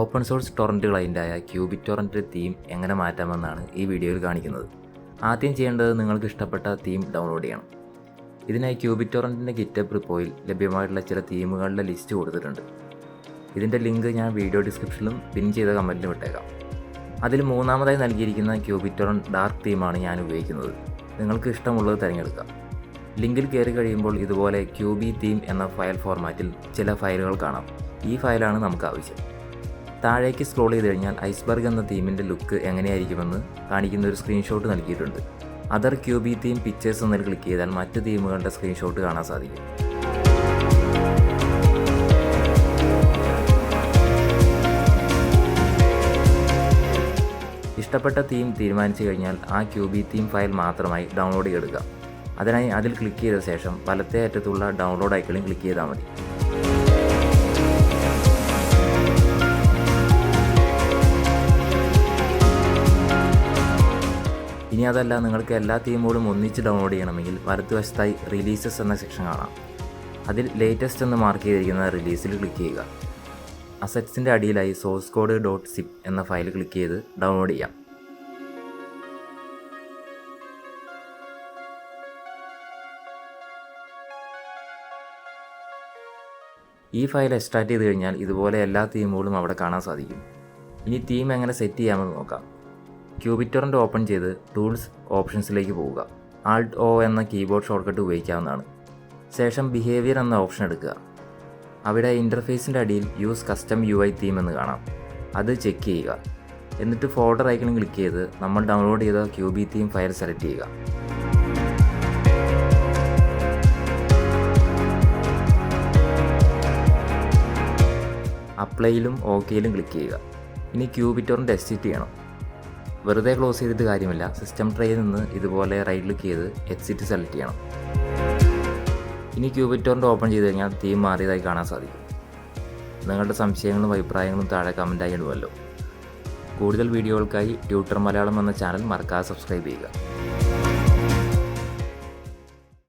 Open source torrent ക്ലയന്റായ qBittorrent theme എങ്ങനെ മാറ്റാമെന്നാണ് ഈ വീഡിയോയിൽ കാണിക്കുന്നത്. ആദ്യം ചെയ്യേണ്ടത് നിങ്ങൾക്ക് ഇഷ്ടപ്പെട്ട തീം ഡൗൺലോഡ് ചെയ്യണം. ഇതിനായി ക്യൂബിറ്റ് ടൊറന്റിന്റെ ഗിറ്റപ്പ് റിപ്പോയിൽ ലഭ്യമായിട്ടുള്ള ചില തീമുകളുടെ ലിസ്റ്റ് കൊടുത്തിട്ടുണ്ട്. ഇതിന്റെ ലിങ്ക് ഞാൻ വീഡിയോ ഡിസ്ക്രിപ്ഷനിലും പിൻ ചെയ്ത കമന്റിലും ഇട്ടേക്കാം. അതിൽ മൂന്നാമതായി നൽകിയിരിക്കുന്ന ക്യൂബിറ്റ് ടൊറന്റ് ഡാർക്ക് തീമാണ് ഞാൻ ഉപയോഗിക്കുന്നത്. നിങ്ങൾക്ക് ഇഷ്ടമുള്ളത് തിരഞ്ഞെടുക്കാം. ലിങ്കിൽ കയറി കഴിയുമ്പോൾ ഇതുപോലെ ക്യൂബി തീം എന്ന ഫയൽ ഫോർമാറ്റിൽ ചില ഫയലുകൾ കാണാം. ഈ ഫയലാണ് നമുക്ക് ആവശ്യം. താഴേക്ക് സ്ക്രോൾ ചെയ്ത് കഴിഞ്ഞാൽ ഐസ്ബർഗ് എന്ന തീമിന്റെ ലുക്ക് എങ്ങനെയായിരിക്കുമെന്ന് കാണിക്കുന്ന ഒരു സ്ക്രീൻഷോട്ട് നൽകിയിട്ടുണ്ട് അതർ ക്യൂബി തീം പിക്ചേഴ്സ് എന്നതിൽ ക്ലിക്ക് ചെയ്താൽ മറ്റ് തീമുകളുടെ സ്ക്രീൻഷോട്ട് കാണാൻ സാധിക്കും. ഇഷ്ടപ്പെട്ട തീം തീരുമാനിച്ചു കഴിഞ്ഞാൽ ആ ക്യൂബി തീം ഫയൽ മാത്രമായി ഡൗൺലോഡ് ചെയ്തെടുക്കാം അതിനായി അതിൽ ക്ലിക്ക് ചെയ്ത ശേഷം വലത്തേ അറ്റത്തുള്ള ഡൗൺലോഡ് ഐക്കണിൽ ക്ലിക്ക് ചെയ്താൽ മതി. ഇനി അതല്ല നിങ്ങൾക്ക് എല്ലാ തീമുകളും ഒന്നിച്ച് ഡൗൺലോഡ് ചെയ്യണമെങ്കിൽ വലത്തുവശത്തായി റിലീസസ് എന്ന സെക്ഷൻ കാണാം. അതിൽ ലേറ്റസ്റ്റ് എന്ന് മാർക്ക് ചെയ്തിരിക്കുന്ന റിലീസിൽ ക്ലിക്ക് ചെയ്യുക. അസറ്റ്സിന്റെ അടിയിലായി സോഴ്സ് കോഡ് ഡോട്ട് സിപ്പ് എന്ന ഫയൽ ക്ലിക്ക് ചെയ്ത് ഡൗൺലോഡ് ചെയ്യാം. ഈ ഫയൽ എക്സ്ട്രാക്ട് ചെയ്ത് കഴിഞ്ഞാൽ ഇതുപോലെ എല്ലാ തീമുകളും അവിടെ കാണാൻ സാധിക്കും. ഇനി തീം എങ്ങനെ സെറ്റ് ചെയ്യാമെന്ന് നോക്കാം. ക്യൂബിറ്റോറന്റ് ഓപ്പൺ ചെയ്ത് ടൂൾസ് ഓപ്ഷൻസിലേക്ക് പോവുക. ആൾട്ട് ഒ എന്ന കീബോർഡ് ഷോർട്ട്കട്ട് ഉപയോഗിക്കാവുന്നതാണ്. ശേഷം ബിഹേവിയർ എന്ന ഓപ്ഷൻ എടുക്കുക. അവിടെ ഇന്റർഫേസിന്റെ അടിയിൽ use custom U I theme എന്ന് കാണാം. അത് ചെക്ക് ചെയ്യുക. എന്നിട്ട് ഫോൾഡർ ഐക്കണിൽ ക്ലിക്ക് ചെയ്ത് നമ്മൾ ഡൗൺലോഡ് ചെയ്ത ക്യൂബി തീം ഫയൽ സെലക്ട് ചെയ്യുക. അപ്ലൈയിലും ഓക്കെയിലും ക്ലിക്ക് ചെയ്യുക. ഇനി ക്യൂബിറ്റോറിന്റെ ടെസ്റ്റ് ചെയ്യണം വെറുതെ ക്ലോസ് ചെയ്തിട്ട് കാര്യമില്ല. സിസ്റ്റം ട്രേയിൽ നിന്ന് ഇതുപോലെ റൈറ്റ് ക്ലിക്ക് ചെയ്ത് എക്സിറ്റ് സെലക്ട് ചെയ്യണം. ഇനി ക്യൂബിറ്റോറിന്റെ ഓപ്പൺ ചെയ്ത് കഴിഞ്ഞാൽ തീം മാറിയതായി കാണാൻ സാധിക്കും. നിങ്ങളുടെ സംശയങ്ങളും അഭിപ്രായങ്ങളും താഴെ കമന്റായി ഇടുമല്ലോ. കൂടുതൽ വീഡിയോകൾക്കായി ട്യൂട്ടർ മലയാളം എന്ന ചാനൽ മറക്കാതെ സബ്സ്ക്രൈബ് ചെയ്യുക.